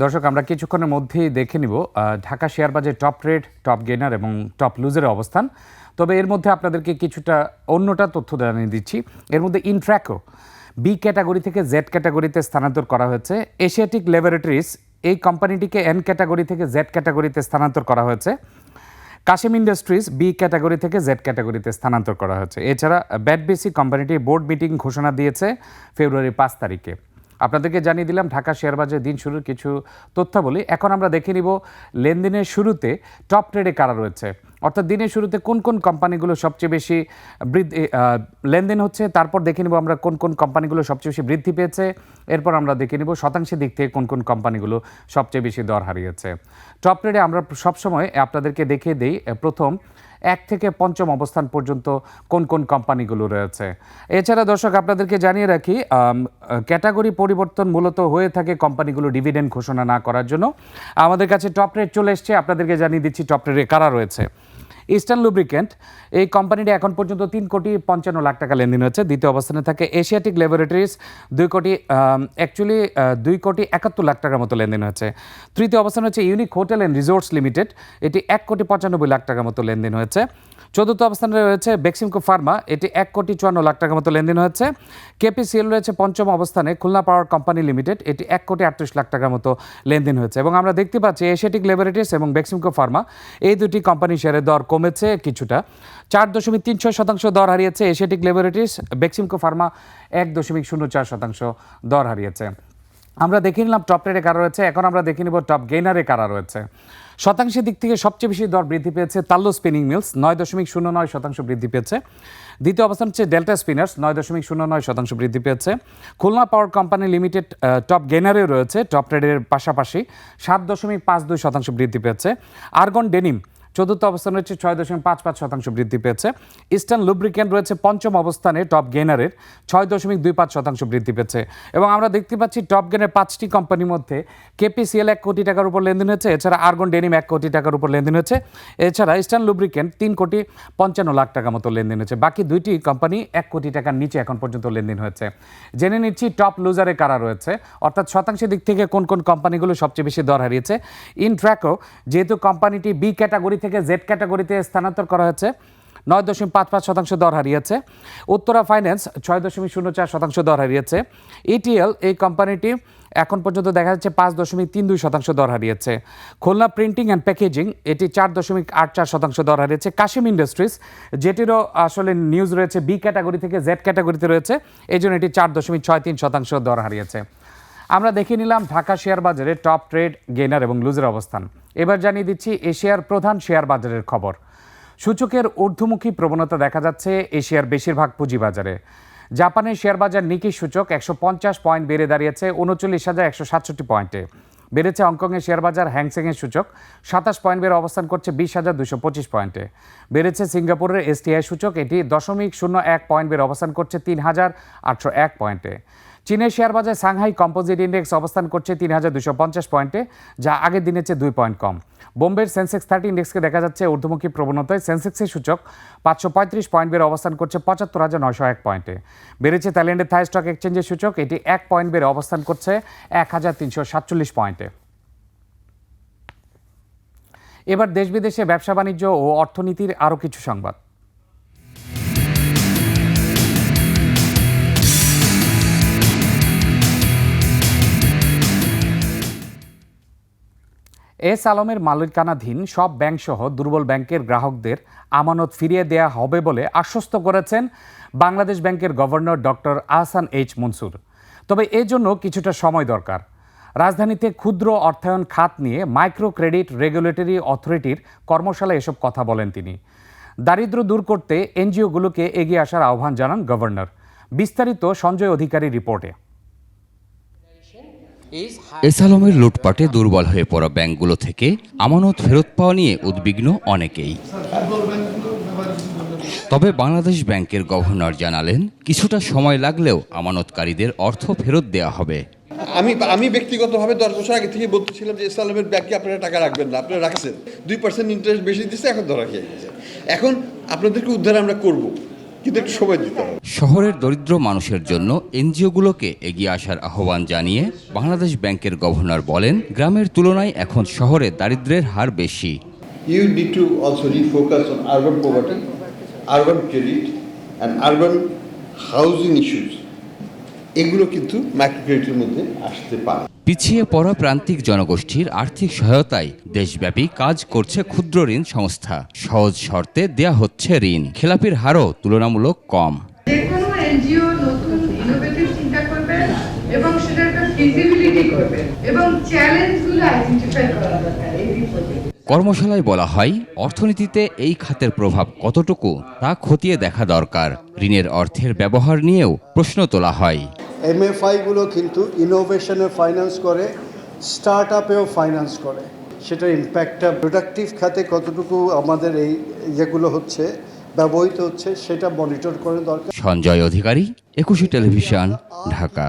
দর্শক, আমরা কিছুক্ষণের মধ্যেই দেখে নিব ঢাকা শেয়ার বাজার টপ রেড টপ গেনার এবং টপ লুজের অবস্থান। তবে এর মধ্যে আপনাদেরকে কিছুটা অন্যটা তথ্য জানিয়ে দিচ্ছি। এর মধ্যে ইনট্র্যাকও বি ক্যাটাগরি থেকে জেড ক্যাটাগরিতে স্থানান্তর করা হয়েছে। এশিয়াটিক ল্যাবরেটরিজ এই কোম্পানিটিকে এন ক্যাটাগরি থেকে জেড ক্যাটাগরিতে স্থানান্তর করা হয়েছে। কাশিম ইন্ডাস্ট্রিজ বি ক্যাটাগরি থেকে জেড ক্যাটাগরিতে স্থানান্তর করা হয়েছে। এছাড়া ব্যাটবিসি কোম্পানিটি বোর্ড মিটিং ঘোষণা দিয়েছে ফেব্রুয়ারি পাঁচ তারিখে। আপনাদেরকে জানিয়ে দিলাম, ঢাকা শেয়ার বাজার দিন শুরুর কিছু তথ্যাবলী। এখন আমরা দেখে নিব লেনদেনের শুরুতে টপ ট্রেডে কারা রয়েছে। অর্থাৎ দিনের শুরুতে কোন কোন কোম্পানিগুলো সবচেয়ে বেশি বৃদ্ধি লেনদেন হচ্ছে, তারপর দেখে নিব আমরা কোন কোন কোম্পানিগুলো সবচেয়ে বেশি বৃদ্ধি পেয়েছে, এরপর আমরা দেখে নিব শতাংশের দিক থেকে কোন কোন কোম্পানিগুলো সবচেয়ে বেশি দর হারিয়েছে। টপ ট্রেডে আমরা সবসময় আপনাদেরকে দেখিয়ে দিই প্রথম এক থেকে পঞ্চম অবস্থান পর্যন্ত কোন কোন কোম্পানিগুলো রয়েছে। এছাড়া দর্শক, আপনাদেরকে জানিয়ে রাখি ক্যাটাগরি পরিবর্তন মূলত হয়ে থাকে কোম্পানিগুলো ডিভিডেন্ড ঘোষণা না করার জন্য। আমাদের কাছে টপ রেট চলে এসছে, আপনাদেরকে জানিয়ে দিচ্ছি টপ রেটে কারা রয়েছে। ইস্টার্ন লুব্রিকেন্ট এই কোম্পানিটি এখন পর্যন্ত তিন কোটি পঞ্চান্ন লাখ টাকা লেনদেন হচ্ছে দ্বিতীয় অবস্থানে থাকে এশিয়াটিক ল্যাবরেটরিজ দুই কোটি অ্যাকচুয়ালি দুই কোটি একাত্তর লাখ টাকার মতো লেনদেন হয়েছে। তৃতীয় অবস্থানে হচ্ছে unique hotel and resorts limited এটি এক কোটি পঁচানব্বই লাখ টাকার মতো লেনদেন হয়েছে। চতুর্থ অবস্থানে রয়েছে বেক্সিমকো ফার্মা এটি এক কোটি চুয়ান্ন লাখ টাকার মতো লেনদেন হয়েছে। কেপিসিএল রয়েছে পঞ্চম অবস্থানে খুলনা পাওয়ার কোম্পানি লিমিটেড এটি এক কোটি আটত্রিশ লাখ টাকার মতো লেনদেন হয়েছে। এবং আমরা দেখতে পাচ্ছি এশিয়াটিক ল্যাবরেটরিজ এবং বেক্সিমকো ফার্মা এই দুটি কোম্পানি শেয়ারের দর কমেছে কিছুটা। চার দশমিক তিন ছয় শতাংশ দর হারিয়েছে এশিয়াটিক ল্যাবরেটরিজ। বেক্সিমকো ফার্মা এক দশমিক শূন্য চার শতাংশ দর হারিয়েছে। আমরা দেখে নিলাম টপ রেটে কারা রয়েছে। এখন আমরা দেখে নিব টপ গেইনারে কারা রয়েছে। শতাংশের দিক থেকে সবচেয়ে বেশি দর বৃদ্ধি পেয়েছে তাল্লো স্পিনিং মিলস, নয় দশমিক শূন্য নয় শতাংশ বৃদ্ধি পেয়েছে। দ্বিতীয় অবস্থান হচ্ছে ডেল্টা স্পিনার্স, নয় দশমিক শূন্য নয় শতাংশ বৃদ্ধি পেয়েছে। Khulna power company limited top গেনারেও রয়েছে, টপ রেটের পাশাপাশি সাত দশমিক পাঁচ দুই শতাংশ বৃদ্ধি পেয়েছে। আর্গন ডেনিম চতুর্থ অবস্থানে রয়েছে ছয় দশমিক পাঁচ পাঁচ শতাংশ বৃদ্ধি পেয়েছে। ইস্টার্ন লুব্রিকেন্ট রয়েছে পঞ্চম অবস্থানে টপ গেনারের ছয় দশমিক দুই পাঁচ শতাংশ বৃদ্ধি পেয়েছে। এবং আমরা দেখতে পাচ্ছি টপ গেনের পাঁচটি কোম্পানির মধ্যে কেপিসিএল এক কোটি টাকার উপর লেনদেন হয়েছে, এছাড়া আর্গন ডেনিম এক কোটি টাকার উপর লেনদেন হয়েছে, এছাড়া ইস্টার্ন লুব্রিকেন্ট তিন কোটি পঞ্চান্ন লাখ টাকা মতো লেনদেন হয়েছে। বাকি দুইটি কোম্পানি এক কোটি টাকার নিচে এখন পর্যন্ত লেনদেন হয়েছে। জেনে নিচ্ছি টপ লুজারে কারা রয়েছে, অর্থাৎ শতাংশের দিক থেকে কোন কোন কোম্পানিগুলো সবচেয়ে বেশি দর হারিয়েছে। ইন ট্র্যাকও যেহেতু কোম্পানিটি বি ক্যাটাগরি থেকে জেড ক্যাটাগরিতে স্থানান্তর করা হয়েছে। নয় দশমিক পাঁচ পাঁচ শতাংশ দর হারিয়েছে। উত্তরা ফাইন্যান্স ছয় দশমিক শূন্য চার শতাংশ দর হারিয়েছে। ইটিএল এই কোম্পানিটি এখন পর্যন্ত দেখা যাচ্ছে পাঁচ দশমিক তিন দুই শতাংশ দর হারিয়েছে। খুলনা প্রিন্টিং অ্যান্ড প্যাকেজিং এটি চার দশমিক আট চার শতাংশ দর হারিয়েছে। কাশিম ইন্ডাস্ট্রিজ যেটিরও আসলে নিউজ রয়েছে বি ক্যাটাগরি থেকে জেড ক্যাটাগরিতে রয়েছে। এই জন্য এটি চার দশমিক ছয় তিন শতাংশ দর হারিয়েছে। আমরা দেখে নিলাম ঢাকা শেয়ার বাজারে টপ ট্রেড গেনার এবং লুজের অবস্থান। এবার জানিয়ে দিচ্ছি এশিয়ার প্রধান শেয়ার বাজারের খবর। সূচকের ঊর্ধ্বমুখী প্রবণতা দেখা যাচ্ছে এশিয়ার বেশিরভাগ পুঁজিবাজারে। জাপানের শেয়ার বাজার নিকি সূচক একশো পঞ্চাশ পয়েন্ট বেড়ে দাঁড়িয়েছে উনচল্লিশ হাজার একশো সাতষট্টি পয়েন্টে। বেড়েছে হংকংয়ের শেয়ার বাজার হ্যাংসেংয়ের সূচক সাতাশ পয়েন্ট বেড়ে অবস্থান করছে বিশ হাজার দুশো পঁচিশ পয়েন্টে। বেড়েছে সিঙ্গাপুরের এসটিআই সূচক এটি দশমিক শূন্য এক পয়েন্ট বেড়ে অবস্থান করছে তিন হাজার আটশো এক পয়েন্টে। চীনের শেয়ার বাজার সাংহাই কম্পোজিট ইন্ডেক্স অবস্থান করছে তিন হাজার দুশো পঞ্চাশ পয়েন্টে, যা আগের দিনের চেয়ে দুই পয়েন্ট কম। বোম্বের সেন্সেক্স থার্টি ইন্ডেক্সকে দেখা যাচ্ছে ঊর্ধ্বমুখী প্রবণতায়। সেন্সেক্সের সূচক পাঁচশো পঁয়ত্রিশ পয়েন্ট বেড়ে অবস্থান করছে পঁচাত্তর হাজার নয়শো এক পয়েন্টে। বেড়েছে থাইল্যান্ডের থাই স্টক এক্সচেঞ্জের সূচক, এটি এক পয়েন্ট বেড়ে অবস্থান করছে এক হাজার তিনশো সাতচল্লিশ পয়েন্টে। এবার দেশ বিদেশে ব্যবসা বাণিজ্য ও অর্থনীতির আরও কিছু সংবাদ। এস আলমের মালিকানাধীন সব ব্যাংকসহ দুর্বল ব্যাংকের গ্রাহকদের আমানত ফিরিয়ে দেয়া হবে বলে আশ্বস্ত করেছেন বাংলাদেশ ব্যাংকের governor doctor Ahsan H Mansur. তবে এর জন্য কিছুটা সময় দরকার। রাজধানীতে ক্ষুদ্র অর্থায়ন খাত নিয়ে মাইক্রো ক্রেডিট রেগুলেটরি অথরিটির কর্মশালায় এসব কথা বলেন তিনি। দারিদ্র্য দূর করতে এনজিওগুলোকে এগিয়ে আসার আহ্বান জানান গভর্নর। বিস্তারিত সঞ্জয় অধিকারী রিপোর্টে। এসালমের লুটপাটে দুর্বল হয়ে পড়া ব্যাংকগুলো থেকে আমানত ফেরত পাওয়া নিয়ে উদ্বিগ্ন অনেকেই। তবে বাংলাদেশ ব্যাংকের গভর্নর জানালেন, কিছুটা সময় লাগলেও আমানতকারীদের অর্থ ফেরত দেওয়া হবে। আমি আমি ব্যক্তিগতভাবে দশ বছর আগে থেকে বলতেছিলাম যে ইসলামের ব্যাংকে আপনারা টাকা রাখবেন না, আপনারা রাখছেন। দুই পার্সেন্ট ইন্টারেস্ট বেশি দিচ্ছে, এখন ধরা খেয়ে গেছে। এখন আপনাদেরকে উদ্ধার আমরা করব। কিন্তু একটু সময় দিতে হবে। শহরের দরিদ্র মানুষের জন্য এনজিওগুলোকে এগিয়ে আসার আহ্বান জানিয়ে বাংলাদেশ ব্যাংকের গভর্নর বলেন গ্রামের তুলনায় এখন শহরে দারিদ্র্যের হার বেশি। You need to also refocus on urban poverty, urban credit, and urban housing issues. এগুলো কিন্তু মাইক্রো ক্রেডিটের মধ্যে আসতে পারে। পিছিয়ে পড়া প্রান্তিক জনগোষ্ঠীর আর্থিক সহায়তায় দেশব্যাপী কাজ করছে ক্ষুদ্র ঋণ সংস্থা। সহজ শর্তে দেয়া হচ্ছে ঋণ। খেলাপির হারও তুলনামূলক কম। এনজিও নতুন ইনোভেটিভ চিন্তা করবে এবং সেটা একটা ফিজিবিলিটি করবে এবং চ্যালেঞ্জগুলো আইডেন্টিফাই করা দরকার এই রিপোর্টে কর্মশালায় বলা হয় অর্থনীতিতে এই খাতের প্রভাব কতটুকু তা খতিয়ে দেখা দরকার। ঋণের অর্থের ব্যবহার নিয়েও প্রশ্ন তোলা হয়। এমএফআইগুলো কিন্তু ইনোভেশনে ফাইন্যান্স করে স্টার্ট আপেও ফাইন্যান্স করে। সেটার ইম্প্যাক্টটা প্রোডাক্টিভ খাতে কতটুকু আমাদের এই যেগুলো হচ্ছে ব্যবহৃত হচ্ছে সেটা মনিটর করে দরকার। সঞ্জয় অধিকারী একুশে টেলিভিশন ঢাকা।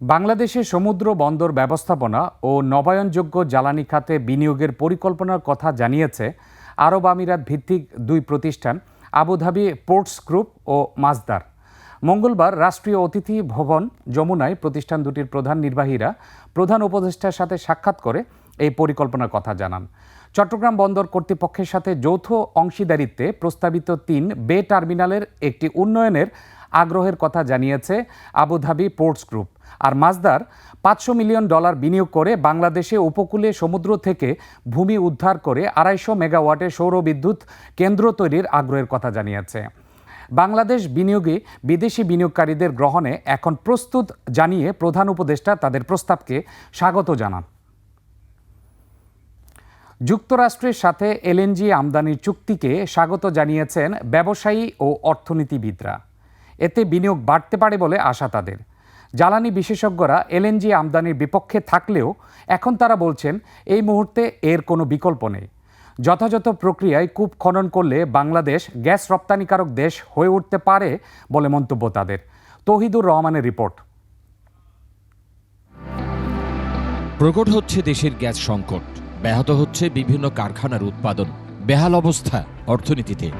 বাংলাদেশে সমুদ্র বন্দর ব্যবস্থাপনা ও নবায়নযোগ্য জ্বালানি খাতে বিনিয়োগের পরিকল্পনার কথা জানিয়েছে আরব আমিরাত ভিত্তিক দুই প্রতিষ্ঠান আবুধাবি পোর্টস গ্রুপ ও মাজদার মঙ্গলবার রাষ্ট্রীয় অতিথি ভবন যমুনায় প্রতিষ্ঠান দুটির প্রধান নির্বাহীরা প্রধান উপদেষ্টার সাথে সাক্ষাৎ করে এই পরিকল্পনার কথা জানান। চট্টগ্রাম বন্দর কর্তৃপক্ষের সাথে যৌথ অংশীদারিত্বে প্রস্তাবিত তিন বে টার্মিনালের একটি উন্নয়নের আগ্রহের কথা জানিয়েছে আবুধাবি পোর্টস গ্রুপ। আর মাজদার পাঁচশো মিলিয়ন ডলার বিনিয়োগ করে বাংলাদেশে উপকূলে সমুদ্র থেকে ভূমি উদ্ধার করে আড়াইশো মেগাওয়াটের সৌর বিদ্যুৎ কেন্দ্র তৈরির আগ্রহের কথা জানিয়েছে। বাংলাদেশ বিনিয়োগে বিদেশি বিনিয়োগকারীদের গ্রহণে এখন প্রস্তুত জানিয়ে প্রধান উপদেষ্টা তাদের প্রস্তাবকে স্বাগত জানান। যুক্তরাষ্ট্রের সাথে এলএনজি আমদানির চুক্তিকে স্বাগত জানিয়েছেন ব্যবসায়ী ও অর্থনীতিবিদরা। এতে বিনিয়োগ বাড়তে পারে বলে আশা তাদের। জ্বালানি বিশেষজ্ঞরা এলএনজি আমদানির বিপক্ষে থাকলেও এখন তারা বলছেন, এই মুহূর্তে এর কোনো বিকল্প নেই। যথাযথ প্রক্রিয়ায় কূপ খনন করলে বাংলাদেশ গ্যাস রপ্তানিকারক দেশ হয়ে উঠতে পারে বলে মন্তব্য তাদের। তহিদুর রহমানের রিপোর্ট। প্রকট হচ্ছে দেশের গ্যাস সংকট। ব্যাহত হচ্ছে বিভিন্ন কারখানার উৎপাদন। বেহাল অবস্থা অর্থনীতিতে।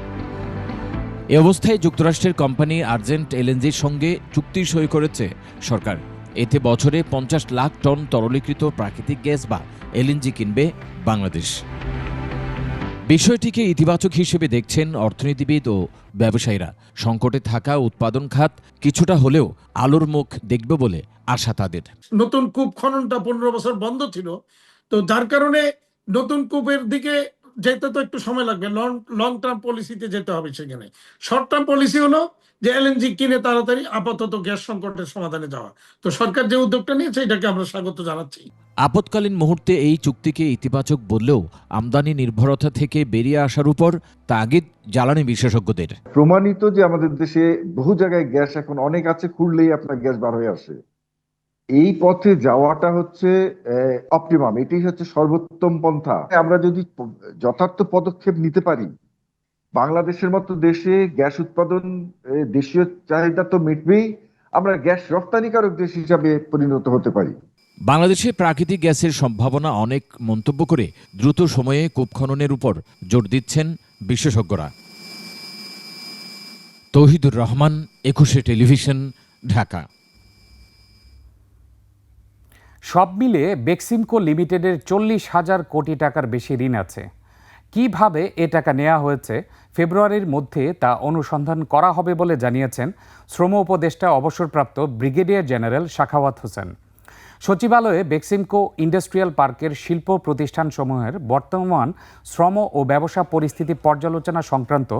এ অবস্থায় যুক্তরাষ্ট্রের কোম্পানি আর্জেন্ট এলএনজির সঙ্গে চুক্তি সই করেছে সরকার। এতে বছরে পঞ্চাশ লাখ টন তরলীকৃত প্রাকৃতিক গ্যাস বা এলএনজি কিনবে বাংলাদেশ। বিষয়টিকে ইতিবাচক হিসেবে দেখছেন অর্থনীতিবিদ ও ব্যবসায়ীরা। সংকটে থাকা উৎপাদন খাত কিছুটা হলেও আলোর মুখ দেখবে বলে আশা তাদের। নতুন কূপ খননটা পনেরো বছর বন্ধ ছিল। তো যার কারণে নতুন কূপের দিকে যেতে তো একটু সময় লাগবে। লং লং টার্ম পলিসিতে যেতে হবে সেখানে। শর্ট টার্ম পলিসি হলো যে এলএনজি কিনে তাড়াতাড়ি আপাতত গ্যাস সংকটের সমাধানে যাওয়া। তো সরকার যে উদ্যোগটা নিয়েছে, এটাকে আমরা স্বাগত জানাচ্ছি। আপৎকালীন মুহূর্তে এই চুক্তিকে ইতিবাচক বললেও আমদানি নির্ভরতা থেকে বেরিয়ে আসার উপর তাগিদ জ্বালানি বিশেষজ্ঞদের। প্রমাণিত যে আমাদের দেশে বহু জায়গায় গ্যাস এখন অনেক আছে খুঁড়লেই আপনার গ্যাস বার হয়ে আসে। এই পথে যাওয়াটা হচ্ছে অপটিমাম এটাই হচ্ছে সর্বোত্তম পন্থা। আমরা যদি যথার্থ পদক্ষেপ নিতে পারি, বাংলাদেশের মতো দেশে গ্যাস উৎপাদন দেশীয় চাহিদা তো মিটবেই, আমরা গ্যাস রপ্তানিকারক দেশ হিসাবে পরিণত হতে পারি। বাংলাদেশে প্রাকৃতিক গ্যাসের সম্ভাবনা অনেক মন্তব্য করে দ্রুত সময়ে কূপ খননের উপর জোর দিচ্ছেন বিশেষজ্ঞরা। তৌহিদুর রহমান, একুশে টেলিভিশন, ঢাকা। সব মিলে বেক্সিমকো লিমিটেডের চল্লিশ হাজার কোটি টাকার বেশি ঋণ আছে। কীভাবে এ টাকা নেওয়া হয়েছে ফেব্রুয়ারির মধ্যে তা অনুসন্ধান করা হবে বলে জানিয়েছেন শ্রম উপদেষ্টা অবসরপ্রাপ্ত ব্রিগেডিয়ার জেনারেল শাখাওয়াত হোসেন। সচিবালয়ে বেক্সিমকো ইন্ডাস্ট্রিয়াল পার্কের শিল্প প্রতিষ্ঠানসমূহের বর্তমান শ্রম ও ব্যবসা পরিস্থিতি পর্যালোচনা সংক্রান্ত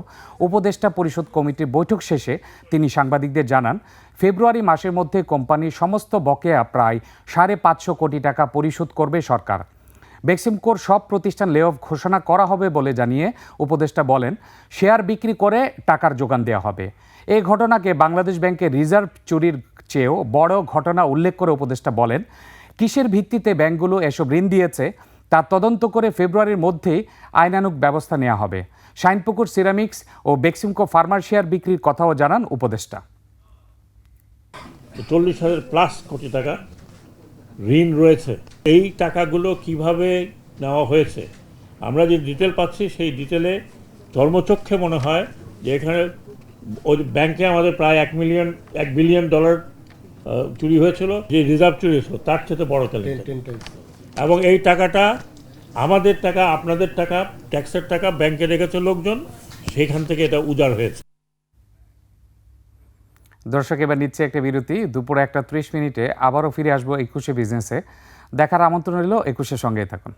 উপদেষ্টা পরিষদ কমিটির বৈঠক শেষে তিনি সাংবাদিকদের জানান, ফেব্রুয়ারি মাসের মধ্যে কোম্পানির সমস্ত বকেয়া প্রায় সাড়ে পাঁচশো কোটি টাকা পরিশোধ করবে সরকার। বেক্সিমকোর সব প্রতিষ্ঠান লে অফ ঘোষণা করা হবে বলে জানিয়ে উপদেষ্টা বলেন, শেয়ার বিক্রি করে টাকার যোগান দেওয়া হবে। এই ঘটনাকে বাংলাদেশ ব্যাংকের রিজার্ভ চুরির চেয়েও বড় ঘটনা উল্লেখ করে উপদেষ্টা বলেন, কিসের ভিত্তিতে ব্যাংকগুলো এসব ঋণ দিয়েছে তা তদন্ত করে ফেব্রুয়ারির মধ্যেই আইনানুগ ব্যবস্থা নেওয়া হবে। শাইনপুকুর সিরামিক্স ও বেক্সিমকো ফার্মার শেয়ার বিক্রির কথাও জানান উপদেষ্টা। চল্লিশ হাজার প্লাস কোটি টাকা ঋণ রয়েছে। এই টাকাগুলো কীভাবে নেওয়া হয়েছে? আমরা যে ডিটেল পাচ্ছি সেই ডিটেলে চর্মচক্ষে মনে হয় যে এখানে ওই ব্যাংকে আমাদের প্রায় এক মিলিয়ন, এক বিলিয়ন ডলার চুরি হয়েছিল যে রিজার্ভ চুরি হয়েছিল তার চেয়ে বড় এবং এই টাকাটা আমাদের টাকা আপনাদের টাকা ট্যাক্সের টাকা ব্যাংকে রেখেছে লোকজন সেখান থেকে এটা উজাড় হয়েছে। দর্শক এবার নিচ্ছে একটা বিরতি। দুপুরে একটা ত্রিশ মিনিটে আবারও ফিরে আসব একুশে বিজনেসে দেখার আমন্ত্রণ রইল একুশের সঙ্গেই থাকুন।